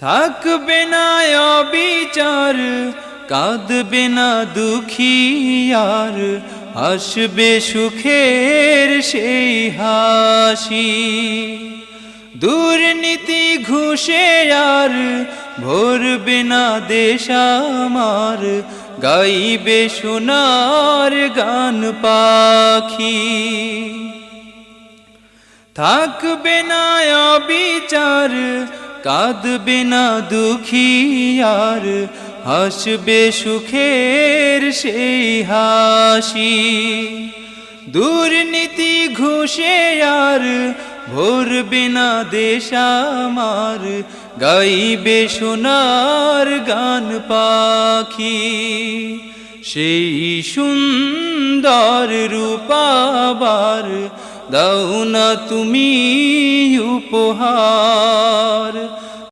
থাকবে না অবিচার, কাঁদবে না দুখিয়ার আসবে সুখের সেই হাসি। দুর্নীতি ঘুষে আর, ভরবে না দেশ আমার, গাইবে সোনার গান পাখি। থাকবে না অবিচার কাঁদবে না আর হাসবে সুখের সেই হাসি। দুর্নীতি ঘুষে আর ভরবে না দেশ আমার গাইবে সোনার গান পাখি। সেই সুন্দর রূপাবার দাও না তুমি উপহার।